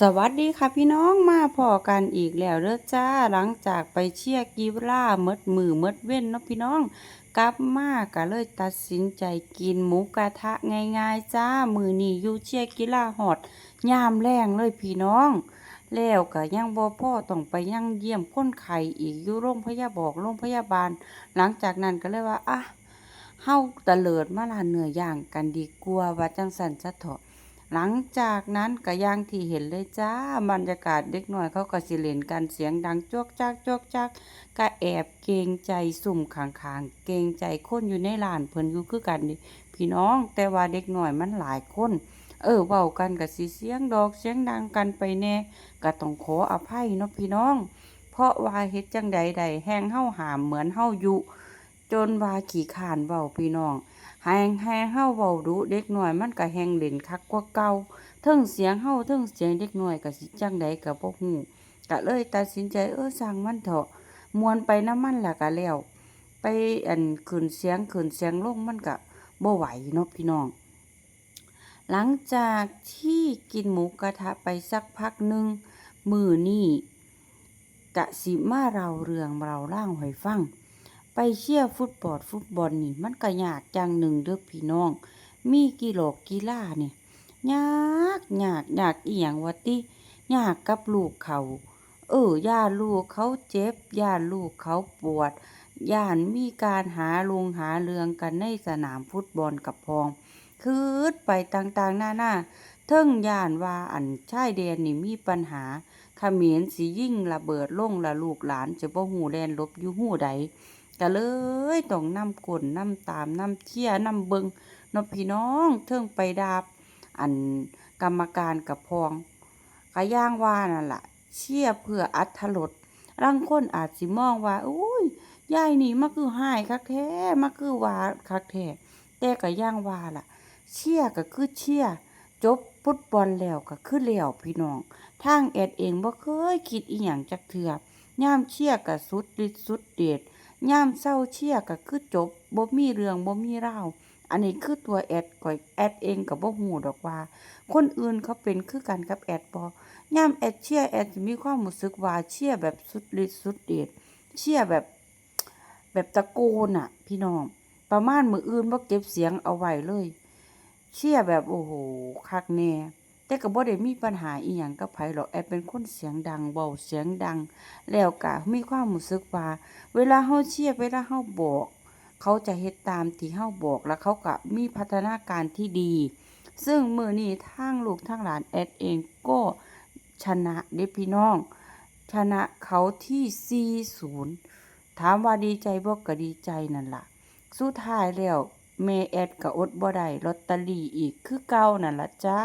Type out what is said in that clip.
สวัสดีค่ะพี่น้องมาพอกันอีกแล้วเด้อจ้าหลังจากไปเชียร์กีฬาเมดมือเมดเว้นเนาะพี่น้อง กลับมาก็เลยตัดสินใจกินหมูกระทะง่ายๆจ้ามือนี้อยู่เชียร์กีฬาฮอดยามแรงเลยพี่น้อง แล้วก็ยังบ่พ่อต้องไปยังเยี่ยมคนไข้อีกอยู่โรงพยาบาลโรงพยาบาล หลังจากนั้นก็เลยว่าอะเฮาตะเลิดมาร้านเนื้อยอย่างกันดีกว่าว่าจังซั่นซะเถาะ หลังจากนั้นก็ย่างที่เห็นเลยจ้าบรรยากาศเด็กหน้อยเขาก็สิเล่นกันเสียงดังจวกจักจวกจักก็แอบเกงใจสุ่มข้างเกงใจคนอยู่ในร้านเพิ่นอยู่คือกันนี่พี่น้องแต่ว่าเด็กหน้อยมันหลายคน เออเว้ากันก็สิเสียงดอกเสียงดังกันไปแน่ก็ต้องขออภัยเนาะพี่น้อง เพราะว่าเฮ็ดจังใดใดแฮงเฮาหามเหมือนเฮาอยู่ จนว่าขี้ข้านเว้าพี่น้องแฮงแฮงเฮาเว้าดุเด็กหน้อยมันก็แฮงเล่นคักกว่าเก่าเทิงเสียงเฮาเทิงเสียงเด็กหน้อยก็สิจังใดก็บ่ฮู้ก็เลยตัดสินใจเออสร้างมันเถาะมวนไปน้ำมันล่ะก็แล้ว ไปอันขึ้นเสียงขึ้นเสียงลงมันก็บ่ไหวเนาะพี่น้อง หลังจากที่กินหมูกระทะไปสักพักหนึ่งมือนี้กะสิมาเล่าเรื่องเล่าล่าวให้ฟัง ไปเชียร์ฟุตบอลฟุตบอลนี่ มันก็ยากจังหนึ่งเด้อพี่น้อง มีกีฬากีฬาเนี่ยยากยากยากอีหยังวะติยากกับลูกเขา เออย่าลูกเขาเจ็บย่าลูกเขาปวดย่านมีการหาลงหาเรืองกันในสนามฟุตบอลกับพอง คืดไปต่างๆหน้าหน้าเทิงย่านว่าอันชายแดนนี่มีปัญหาเขมรสิยิ่งระเบิดล่งละลูกหลานจะบ่ฮู้แลนลบอยู่ฮู้ใด ก็เลยต้องนำกลนนำตามนำเชี่ยนำเบิงนาะพี่น้องเทิงไปดาบ อันกรรมการกับพองก็ย่างว่านั่นล่ะ เชี่ยเพื่ออัธรสบางคนอาจสิมองว่าโอ้ยยายนี่มาคือหายคักแท้มาคือว่าคักแท้แต่ก็ย่างว่าล่ะ เชี่ยร์ก็คือเชี่ยจบฟุตบอลแล้วก็คือแล้วพี่น้องทางแอดเองบ่เคยคิดอีหยังจักเทื่อย่ามเชี่ยร์ก็สุดฤทธิ์สุดเดช ยามเศร้าเชียก็คือจบบ่มีเรื่องบ่มีราวอันนี้คือตัวแอดก่อยแอดเองก็บ่ฮู้ดอกว่า คนอื่นเขาเป็นคือกันกับแอดบ่ยามแอดเชียแอดมีความรู้สึกว่าเชียแบบสุดฤทธิ์สุดเดชเชียแบบ แบบตะโกนน่ะ พี่น้อง ประมาณมืออื่นบ่เก็บเสียงเอาไว้เลย เชียแบบโอ้โหคักแน่ แต่ก็บ่ได้มีปัญหาอีหยังกับไผหรอกแอดเป็นคนเสียงดังเว้าเสียงดัง แล้วก็มีความรู้สึกว่า เวลาเฮาเชียร์เวลาเฮาบอก เขาจะเฮ็ดตามที่เฮาบอกแล้วเขาก็มีพัฒนาการที่ดี ซึ่งมื้อนี้ทางลูกทางหลานแอดเองก็ชนะเด้พี่น้อง ชนะเขาที่ 4-0 ถามว่าดีใจบ่ก็ดีใจนั่นล่ะ สุดท้ายแล้วแม่แอดก็อดบ่ได้ลอตเตอรี่อีกคือเก่านั่นล่ะจ้า